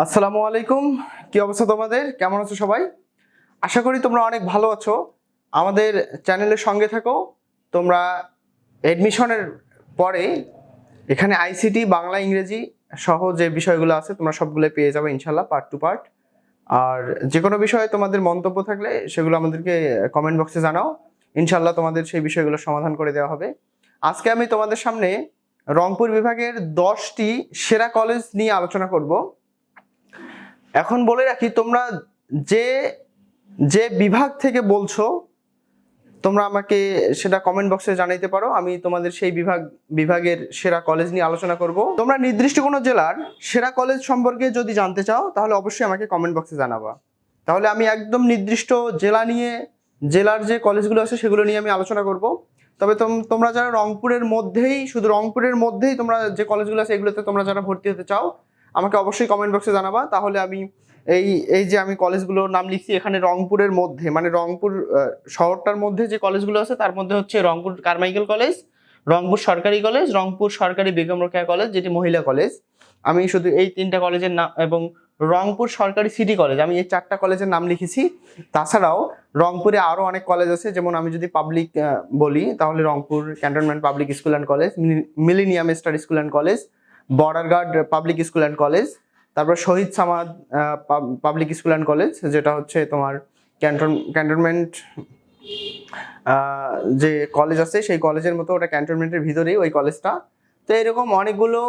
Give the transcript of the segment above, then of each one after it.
আসসালামু আলাইকুম। কি অবস্থা তোমাদের? কেমন আছো সবাই? আশা করি তোমরা অনেক ভালো আছো। আমাদের চ্যানেলের সঙ্গে থাকো। তোমরা অ্যাডমিশনের পরে এখানে আইসিটি বাংলা, ইংরেজি সহ যে বিষয়গুলো আছে, তোমরা সবগুলো পেয়ে যাবে ইনশাল্লাহ পার্ট টু পার্ট আর যে কোনো বিষয়ে তোমাদের মন্তব্য থাকলে সেগুলো আমাদেরকে কমেন্ট বক্সে জানাও। ইনশাল্লাহ তোমাদের সেই বিষয়গুলো সমাধান করে দেওয়া হবে। আজকে আমি তোমাদের সামনে রংপুর বিভাগের দশটি সেরা কলেজ নিয়ে আলোচনা করব। এখন বলে রাখি, তোমরা যে যে বিভাগ থেকে বলছো, তোমরা আমাকে সেটা কমেন্ট বক্সে জানাইতে পারো। আমি তোমাদের সেই বিভাগ, বিভাগের সেরা কলেজ নিয়ে আলোচনা করব। তোমরা নির্দিষ্ট কোনো জেলার সেরা কলেজ সম্পর্কে যদি জানতে চাও, তাহলে অবশ্যই আমাকে কমেন্ট বক্সে জানাবা। তাহলে আমি একদম নির্দিষ্ট জেলা নিয়ে, জেলার যে কলেজগুলো আছে, সেগুলো নিয়ে আমি আলোচনা করব। তবে তোম- তোমরা যারা রংপুরের মধ্যেই, শুধু রংপুরের মধ্যেই তোমরা যে কলেজগুলো আছে, এগুলোতে তোমরা যারা ভর্তি হতে চাও আমাকে অবশ্যই কমেন্ট বক্সে জানাবা। তাহলে আমি এই এই যে আমি কলেজগুলোর নাম লিখছি, এখানে রংপুরের মধ্যে মানে রংপুর শহরটার মধ্যে যে কলেজগুলো আছে, তার মধ্যে হচ্ছে রংপুর কারমাইকেল কলেজ, রংপুর সরকারি কলেজ, রংপুর সরকারি বেগম রোকেয়া কলেজ, যেটি মহিলা কলেজ। আমি শুধু এই তিনটা কলেজের নাম এবং রংপুর সরকারি সিটি কলেজ, আমি এই চারটা কলেজের নাম লিখেছি। তাছাড়াও রংপুরে আরও অনেক কলেজ আছে, যেমন আমি যদি পাবলিক বলি, তাহলে Rangpur cantonment public school and college millennium star school and college border guard public school and college তারপর Shahid Samad public school and college যেটা হচ্ছে তোমার ক্যান্টন ক্যান্টনমেন্ট যে কলেজ আছে, সেই কলেজের মতো ওটা ক্যান্টনমেন্টের ভিতরেই ওই কলেজটা তো এরকম অনেকগুলো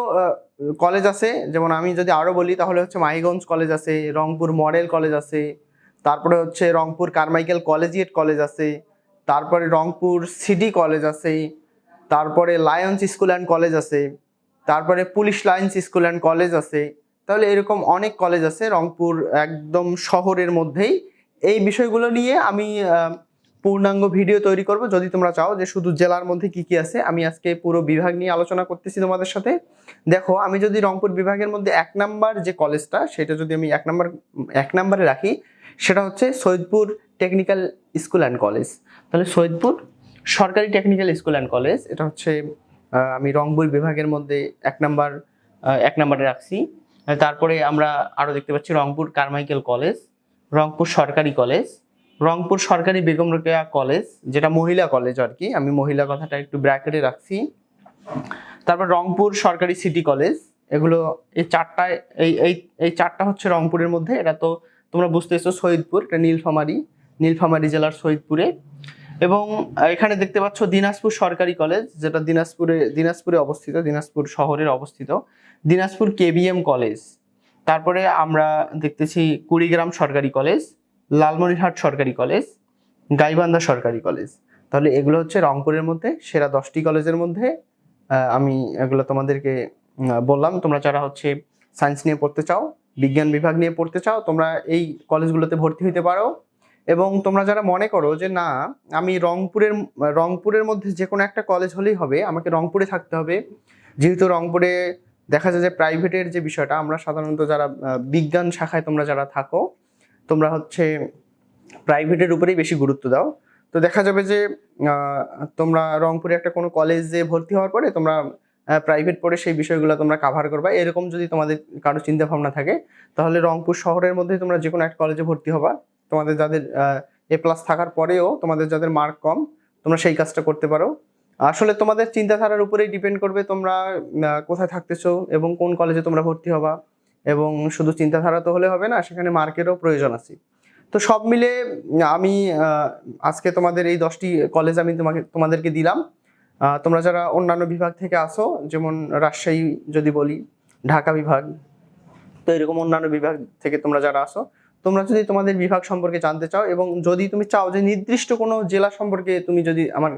কলেজ আছে, যেমন আমি যদি আরও বলি, তাহলে হচ্ছে মাহিগঞ্জ কলেজ আছে, রংপুর মডেল কলেজ আছে, তারপরে হচ্ছে রংপুর কারমাইকেল কলেজিয়েট কলেজ আছে, তারপরে রংপুর সিটি কলেজ আছে, তারপরে লায়ন্স স্কুল অ্যান্ড কলেজ আছে তারপরে police lines school and college আছে। তাহলে এরকম অনেক কলেজ আছে রংপুর একদম শহরের মধ্যেই। এই বিষয়গুলো নিয়ে আমি পূর্ণাঙ্গ ভিডিও তৈরি করব। যদি তোমরা চাও যে শুধু জেলার মধ্যে কি কি আছে, আমি আজকে পুরো বিভাগ নিয়ে আলোচনা করতেছি তোমাদের সাথে। দেখো, আমি যদি রংপুর বিভাগের মধ্যে এক নাম্বার যে কলেজটা, সেটা যদি আমি এক নাম্বার, এক নাম্বারে রাখি, সেটা হচ্ছে Saidpur technical school and college. তাহলে সৈয়দপুর সরকারি টেকনিক্যাল স্কুল অ্যান্ড কলেজ, এটা হচ্ছে আমি রংপুর বিভাগের মধ্যে এক নাম্বার এক নাম্বারে রাখছি। তারপরে আমরা আরও দেখতে পাচ্ছি রংপুর কারমাইকেল কলেজ, রংপুর সরকারি কলেজ, রংপুর সরকারি বেগম রোকেয়া কলেজ, যেটা মহিলা কলেজ আর কি। আমি মহিলা কথাটা একটু ব্র্যাকেটে রাখছি। তারপর রংপুর সরকারি সিটি কলেজ, এগুলো এই চারটা, এই এই এই চারটা হচ্ছে রংপুরের মধ্যে। এটা তো তোমরা বুঝতেছো সৈয়দপুর, এটা নীলফামারী নীলফামারী জেলার সৈয়দপুরে। এবং এখানে দেখতে পাচ্ছ দিনাজপুর সরকারি কলেজ, যেটা দিনাজপুরে দিনাজপুরে অবস্থিত, দিনাজপুর শহরের অবস্থিত। Dinajpur KBM college. তারপরে আমরা দেখতেছি কুড়িগ্রাম সরকারি কলেজ, লালমনিরহাট সরকারি কলেজ, গাইবান্ধা সরকারি কলেজ। তাহলে এগুলো হচ্ছে রংপুরের মধ্যে, সেরা দশটি কলেজের মধ্যে আমি এগুলো তোমাদেরকে বললাম। তোমরা যারা হচ্ছে সায়েন্স নিয়ে পড়তে চাও, বিজ্ঞান বিভাগ নিয়ে পড়তে চাও, তোমরা এই কলেজগুলোতে ভর্তি হইতে পারো। এবং তোমরা যারা মনে করো যে, না, আমি রংপুরের রংপুরের মধ্যে যে কোনো একটা কলেজ হলেই হবে, আমাকে রংপুরে থাকতে হবে। যেহেতু রংপুরে দেখা যায় যে প্রাইভেটের যে বিষয়টা, আমরা সাধারণত যারা বিজ্ঞান শাখায় তোমরা যারা থাকো, তোমরা হচ্ছে প্রাইভেটের উপরেই বেশি গুরুত্ব দাও। তো দেখা যাবে যে তোমরা রংপুরে একটা কোনো কলেজে ভর্তি হওয়ার পরে তোমরা প্রাইভেট পড়ে সেই বিষয়গুলো তোমরা কাভার করবা। এরকম যদি তোমাদের কারও চিন্তা ভাবনা থাকে, তাহলে রংপুর শহরের মধ্যে তোমরা যে কোনো একটা কলেজে ভর্তি হবা। তোমাদের যাদের এ প্লাস থাকার পরেও তোমাদের যাদের মার্ক কম, তোমরা সেই কাজটা করতে পারো। আসলে তোমাদের চিন্তাধারার উপরেই ডিপেন্ড করবে তোমরা কোথায় থাকতেছো এবং কোন কলেজে তোমরা ভর্তি হবা। এবং শুধু চিন্তাধারা তো হলে হবে না, সেখানে মার্কেরও প্রয়োজন আছে। তো সব মিলে, আমি আজকে তোমাদের এই দশটি কলেজ আমি তোমাকে, তোমাদেরকে দিলাম। তোমরা যারা অন্যান্য বিভাগ থেকে আসো, যেমন রাজশাহী যদি বলি, ঢাকা বিভাগ, তো এরকম অন্যান্য বিভাগ থেকে তোমরা যারা আসো তোমরা যদি তোমাদের বিভাগ সম্পর্কে জানতে চাও এবং যদি তুমি চাও যে নির্দিষ্ট কোনো জেলা সম্পর্কে তুমি যদি আমার,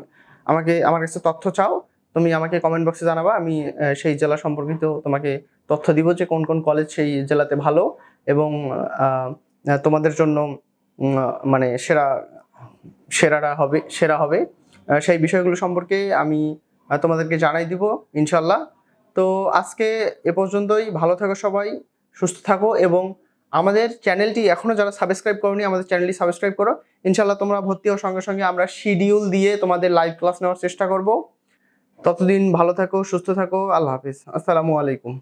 আমাকে, আমার কাছে তথ্য চাও, তুমি আমাকে কমেন্ট বক্সে জানাবা, আমি সেই জেলা সম্পর্কিত তোমাকে তথ্য দিব যে কোন কোন কলেজ সেই জেলাতে ভালো এবং তোমাদের জন্য মানে সেরা, সেরারা হবে, সেরা হবে। সেই বিষয়গুলো সম্পর্কে আমি তোমাদেরকে জানাই দিব ইনশাল্লাহ তো আজকে এ পর্যন্তই। ভালো থাকো সবাই, সুস্থ থাকো এবং আমাদের চ্যানেলটি এখনও যারা সাবস্ক্রাইব করনি, আমাদের চ্যানেলটি সাবস্ক্রাইব করো। ইনশাল্লাহ তোমরা ভর্তি হওয়ার সঙ্গে সঙ্গে। আমরা শিডিউল দিয়ে তোমাদের লাইভ ক্লাস নেওয়ার চেষ্টা করব। ততদিন ভালো থাকো, সুস্থ থাকো। আল্লাহ হাফিজ। আসসালামু আলাইকুম।